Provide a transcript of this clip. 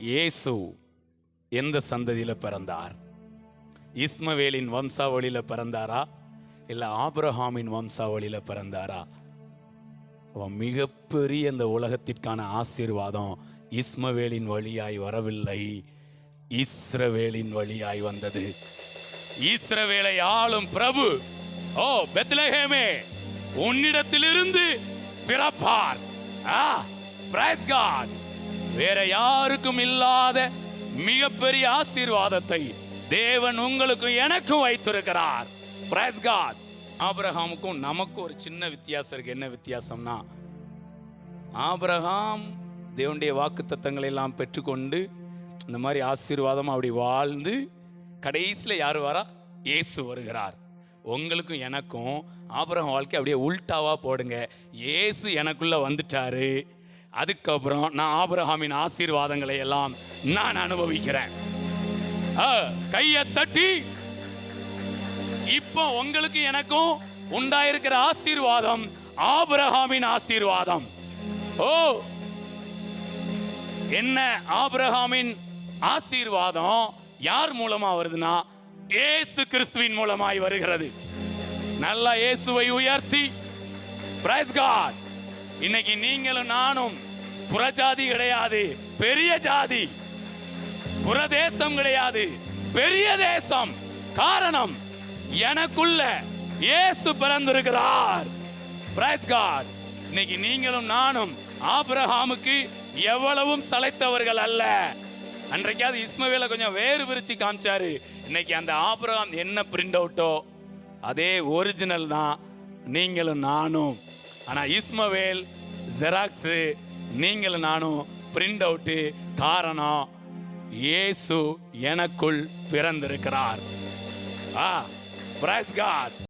இயேசு எந்த சந்ததியில் பிறந்தார்? இஸ்மவேலின் வம்சாவளியில் பிறந்தாரா? இல்லை ஆப்ரஹாமின் வம்சாவளியில் பிறந்தாரா? அவன் மிகப்பெரிய இந்த உலகத்திற்கான ஆசீர்வாதம் இஸ்மவேலின் வழியாய் வரவில்லை. இஸ்ரவேலின் வழியாய் வந்தது. ஈஸ்ரவேலை ஆளும் பிரபு ஓ பெத்லஹேமே உன்னிடத்திலிருந்து பிறப்பார். ஆ பிரைஸ் காட் வேற யாருக்கும் இல்லாத மிகப்பெரிய ஆசீர்வாதத்தை தேவன் உங்களுக்கும் எனக்கும் வைத்திருக்கிறார். Praise God. நமக்கும் ஒரு சின்ன வித்தியாசம் இருக்கு. என்ன வித்தியாசம்னா ஆபிரகாம் தேவனுடைய வாக்கு தத்தங்களை எல்லாம் பெற்றுக்கொண்டு இந்த மாதிரி ஆசீர்வாதம் அப்படி வாழ்ந்து கடைசியில் யார் வரா? இயேசு வருகிறார். உங்களுக்கும் எனக்கும் ஆபிரகாம் வாழ்க்கை அப்படியே உல்ட்டாவாக போடுங்க. இயேசு எனக்குள்ளே வந்துட்டாரு. அதுக்கப்புறம் நான் ஆபிரகாமின் ஆசீர்வாதங்களை எல்லாம் நான் அனுபவிக்கிறேன். ஆ, கையை தட்டி இப்போ உங்களுக்கு எனக்கும் உண்டாயிருக்கிற ஆசீர்வாதம் ஆபிரஹாமின் ஆசீர்வாதம். ஓ என்ன ஆபிரஹாமின் ஆசீர்வாதம் யார் மூலமா வருதுன்னா ஏசு கிறிஸ்துவின் மூலமாய் வருகிறது. நல்லா இயேசுவை உயர்த்தி பிரைஸ் காட் இன்னைக்கு நீங்களும் நானும் புறஜாதி கிடையாது பெரிய ஜாதி. புறதேசம் கிடையாது பெரிய தேசம். காரணம் எனக்குள்ள இயேசு பிறந்திருக்கிறார். இன்னைக்கு நீங்களும் நானும் ஆபிரஹாமுக்கு எவ்வளவும் சளைத்தவர்கள் அல்ல. அன்றைக்காவது இஸ்மவேல கொஞ்சம் வேறு விரிச்சு காமிச்சாரு. இன்னைக்கு அந்த ஆபிரகாம் என்ன பிரிண்ட் அவுட்டோ அதே ஒரிஜினல் தான். நீங்களும் நானும். ஆனா இஸ்மவேல் ஜெராக்ஸ் நீங்கள் நானும் பிரிண்ட் அவுட்டு காரணம் இயேசு எனக்குள் பிறந்திருக்கிறார். ஆ பிரைஸ் காட்